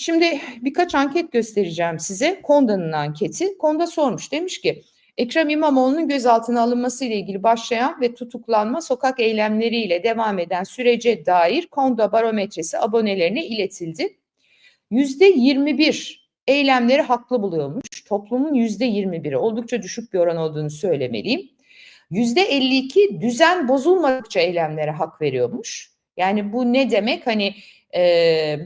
Şimdi birkaç anket göstereceğim size. Konda'nın anketi. Konda sormuş. Demiş ki Ekrem İmamoğlu'nun gözaltına alınması ile ilgili başlayan ve tutuklanma sokak eylemleriyle devam eden sürece dair Konda barometresi abonelerine iletildi. Yüzde 21 eylemleri haklı buluyormuş. Toplumun yüzde 21'i oldukça düşük bir oran olduğunu söylemeliyim. Yüzde 52 düzen bozulmadıkça eylemlere hak veriyormuş. Yani bu ne demek? Hani e,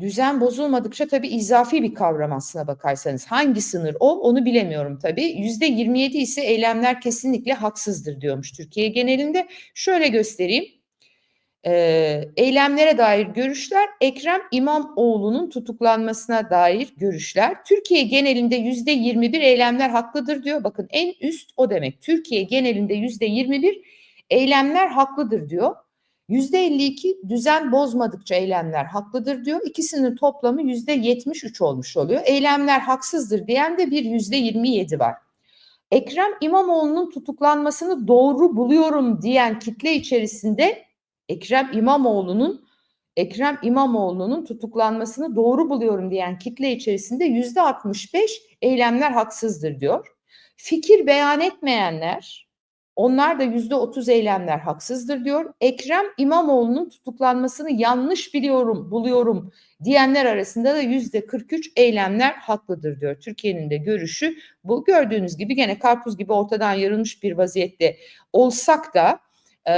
düzen bozulmadıkça tabii izafi bir kavram aslına bakarsanız. Hangi sınır o onu bilemiyorum tabii. Yüzde 27 ise eylemler kesinlikle haksızdır diyormuş Türkiye genelinde. Şöyle göstereyim. Ee, eylemlere dair görüşler Ekrem İmamoğlu'nun tutuklanmasına dair görüşler. Türkiye genelinde yüzde 21 eylemler haklıdır diyor. Bakın en üst o demek. Türkiye genelinde yüzde 21 eylemler haklıdır diyor. Yüzde 52 düzen bozmadıkça eylemler haklıdır diyor. İkisinin toplamı yüzde 73 olmuş oluyor. Eylemler haksızdır diyen de bir yüzde 27 var. Ekrem İmamoğlu'nun tutuklanmasını doğru buluyorum diyen kitle içerisinde Ekrem İmamoğlu'nun Ekrem İmamoğlu'nun tutuklanmasını doğru buluyorum diyen kitle içerisinde yüzde 65 eylemler haksızdır diyor. Fikir beyan etmeyenler onlar da yüzde otuz eylemler haksızdır diyor. Ekrem İmamoğlu'nun tutuklanmasını yanlış biliyorum, buluyorum diyenler arasında da yüzde 43 eylemler haklıdır diyor. Türkiye'nin de görüşü bu. Gördüğünüz gibi gene karpuz gibi ortadan yarılmış bir vaziyette olsak da e,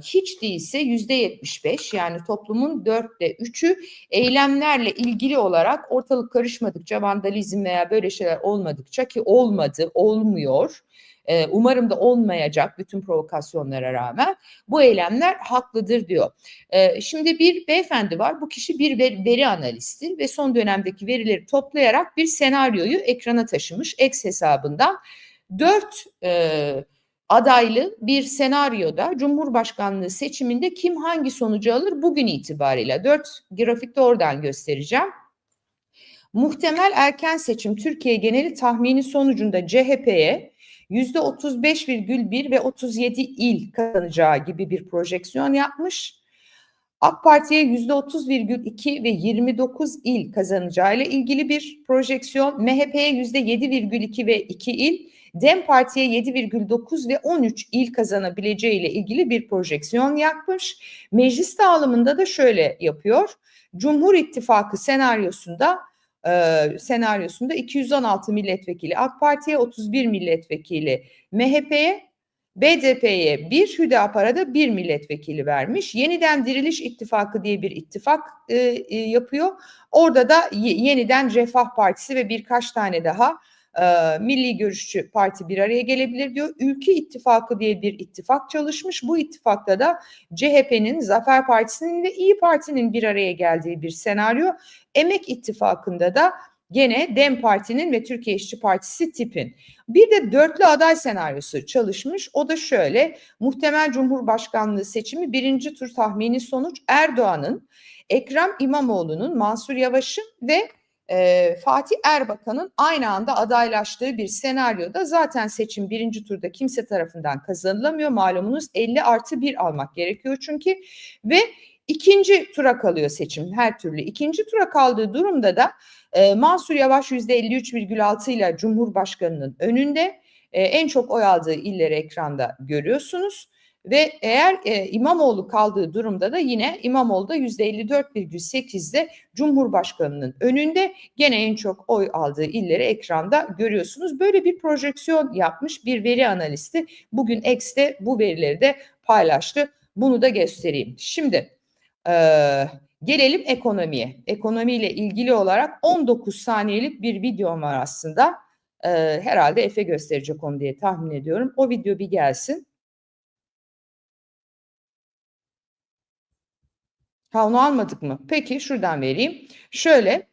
hiç değilse yüzde 75 yani toplumun dörtte üçü eylemlerle ilgili olarak ortalık karışmadıkça vandalizm veya böyle şeyler olmadıkça ki olmadı, olmuyor e, umarım da olmayacak bütün provokasyonlara rağmen bu eylemler haklıdır diyor. E, şimdi bir beyefendi var. Bu kişi bir veri, veri analisti ve son dönemdeki verileri toplayarak bir senaryoyu ekrana taşımış X hesabından. Dört e, adaylı bir senaryoda Cumhurbaşkanlığı seçiminde kim hangi sonucu alır bugün itibariyle dört grafikte oradan göstereceğim. Muhtemel erken seçim Türkiye geneli tahmini sonucunda CHP'ye 35,1 ve 37 il kazanacağı gibi bir projeksiyon yapmış. AK Parti'ye yüzde 30,2 ve 29 il kazanacağı ile ilgili bir projeksiyon. MHP'ye yüzde 7,2 ve 2 il, DEM Parti'ye 7,9 ve 13 il kazanabileceği ile ilgili bir projeksiyon yapmış. Meclis dağılımında da şöyle yapıyor. Cumhur İttifakı senaryosunda e, senaryosunda 216 milletvekili AK Parti'ye 31 milletvekili MHP'ye BDP'ye bir Hüdapar'a da bir milletvekili vermiş. Yeniden Diriliş İttifakı diye bir ittifak e, e, yapıyor. Orada da yeniden Refah Partisi ve birkaç tane daha e, Milli Görüşçü Parti bir araya gelebilir diyor. Ülke İttifakı diye bir ittifak çalışmış. Bu ittifakta da CHP'nin, Zafer Partisi'nin ve İyi Parti'nin bir araya geldiği bir senaryo. Emek İttifakı'nda da gene DEM Parti'nin ve Türkiye İşçi Partisi tipin. Bir de dörtlü aday senaryosu çalışmış. O da şöyle muhtemel Cumhurbaşkanlığı seçimi birinci tur tahmini sonuç Erdoğan'ın, Ekrem İmamoğlu'nun, Mansur Yavaş'ın ve e, Fatih Erbakan'ın aynı anda adaylaştığı bir senaryoda zaten seçim birinci turda kimse tarafından kazanılamıyor. Malumunuz 50 artı 1 almak gerekiyor çünkü ve ikinci tura kalıyor seçim her türlü. ikinci tura kaldığı durumda da e, Mansur Yavaş %53,6 ile Cumhurbaşkanı'nın önünde e, en çok oy aldığı illeri ekranda görüyorsunuz. Ve eğer e, İmamoğlu kaldığı durumda da yine İmamoğlu da %54,8'de Cumhurbaşkanı'nın önünde gene en çok oy aldığı illeri ekranda görüyorsunuz. Böyle bir projeksiyon yapmış bir veri analisti. Bugün X'te bu verileri de paylaştı. Bunu da göstereyim. Şimdi e, gelelim ekonomiye. Ekonomiyle ilgili olarak 19 saniyelik bir videom var aslında. E, herhalde Efe gösterecek onu diye tahmin ediyorum. O video bir gelsin. Onu almadık mı? Peki şuradan vereyim. Şöyle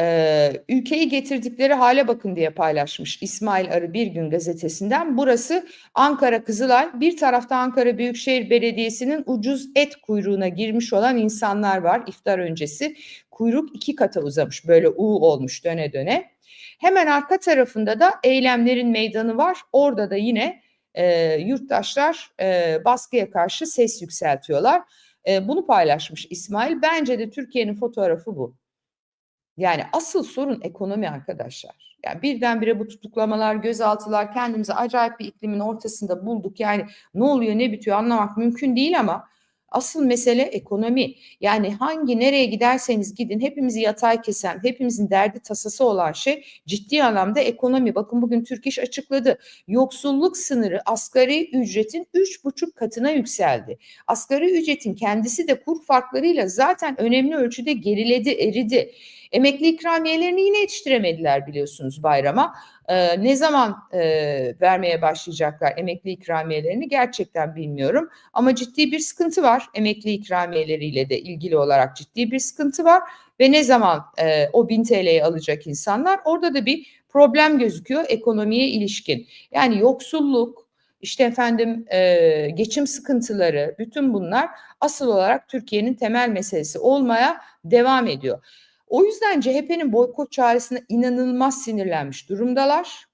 e, ülkeyi getirdikleri hale bakın diye paylaşmış İsmail Arı Bir Gün gazetesinden. Burası Ankara Kızılay. Bir tarafta Ankara Büyükşehir Belediyesi'nin ucuz et kuyruğuna girmiş olan insanlar var iftar öncesi. Kuyruk iki kata uzamış böyle U olmuş döne döne. Hemen arka tarafında da eylemlerin meydanı var. Orada da yine e, yurttaşlar e, baskıya karşı ses yükseltiyorlar. E, bunu paylaşmış İsmail. Bence de Türkiye'nin fotoğrafı bu. Yani asıl sorun ekonomi arkadaşlar. Yani birdenbire bu tutuklamalar, gözaltılar kendimizi acayip bir iklimin ortasında bulduk. Yani ne oluyor ne bitiyor anlamak mümkün değil ama asıl mesele ekonomi. Yani hangi nereye giderseniz gidin hepimizi yatay kesen, hepimizin derdi tasası olan şey ciddi anlamda ekonomi. Bakın bugün Türk İş açıkladı. Yoksulluk sınırı asgari ücretin 3,5 katına yükseldi. Asgari ücretin kendisi de kur farklarıyla zaten önemli ölçüde geriledi, eridi. Emekli ikramiyelerini yine yetiştiremediler biliyorsunuz bayrama. Ee, ne zaman e, vermeye başlayacaklar emekli ikramiyelerini gerçekten bilmiyorum. Ama ciddi bir sıkıntı var emekli ikramiyeleriyle de ilgili olarak ciddi bir sıkıntı var. Ve ne zaman e, o 1000 TL'yi alacak insanlar orada da bir problem gözüküyor ekonomiye ilişkin. Yani yoksulluk, işte efendim e, geçim sıkıntıları bütün bunlar asıl olarak Türkiye'nin temel meselesi olmaya devam ediyor. O yüzden CHP'nin boykot çağrısına inanılmaz sinirlenmiş durumdalar.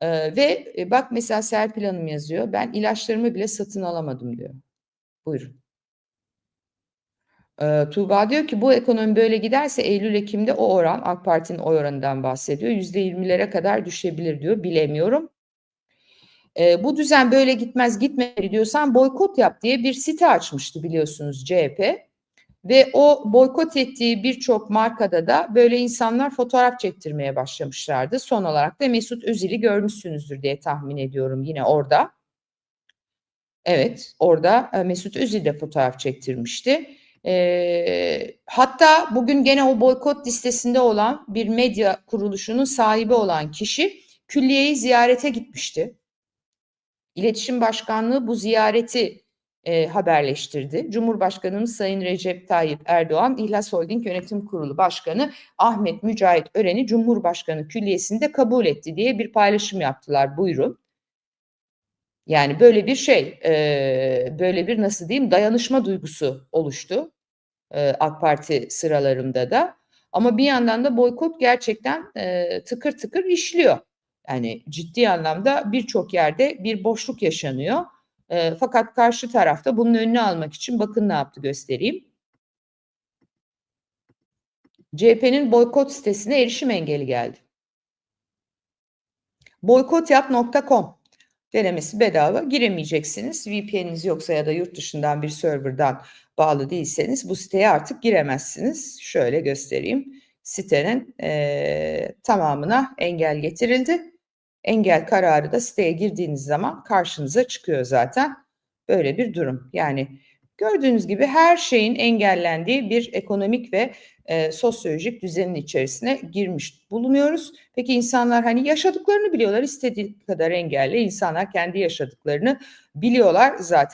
Ee, ve e, bak mesela Serpil Hanım yazıyor. Ben ilaçlarımı bile satın alamadım diyor. Buyurun. Ee, Tuğba diyor ki bu ekonomi böyle giderse Eylül-Ekim'de o oran AK Parti'nin oy oranından bahsediyor. %20'lere kadar düşebilir diyor. Bilemiyorum. Ee, bu düzen böyle gitmez gitmeli diyorsan boykot yap diye bir site açmıştı biliyorsunuz CHP. Ve o boykot ettiği birçok markada da böyle insanlar fotoğraf çektirmeye başlamışlardı. Son olarak da Mesut Özil'i görmüşsünüzdür diye tahmin ediyorum yine orada. Evet orada e, Mesut Özil de fotoğraf çektirmişti. E, hatta bugün gene o boykot listesinde olan bir medya kuruluşunun sahibi olan kişi külliyeyi ziyarete gitmişti. İletişim Başkanlığı bu ziyareti e, haberleştirdi. Cumhurbaşkanımız Sayın Recep Tayyip Erdoğan, İhlas Holding Yönetim Kurulu Başkanı Ahmet Mücahit Ören'i Cumhurbaşkanı Külliyesi'nde kabul etti diye bir paylaşım yaptılar. Buyurun. Yani böyle bir şey, e, böyle bir nasıl diyeyim dayanışma duygusu oluştu e, AK Parti sıralarında da. Ama bir yandan da boykot gerçekten e, tıkır tıkır işliyor. Yani ciddi anlamda birçok yerde bir boşluk yaşanıyor. E, fakat karşı tarafta bunun önünü almak için bakın ne yaptı göstereyim. CHP'nin boykot sitesine erişim engeli geldi. Boykotyap.com denemesi bedava. Giremeyeceksiniz. VPN'iniz yoksa ya da yurt dışından bir serverdan bağlı değilseniz bu siteye artık giremezsiniz. Şöyle göstereyim. Sitenin e, tamamına engel getirildi. Engel kararı da siteye girdiğiniz zaman karşınıza çıkıyor zaten. Böyle bir durum. Yani gördüğünüz gibi her şeyin engellendiği bir ekonomik ve e, sosyolojik düzenin içerisine girmiş bulunuyoruz. Peki insanlar hani yaşadıklarını biliyorlar. istediği kadar engelle insanlar kendi yaşadıklarını biliyorlar zaten.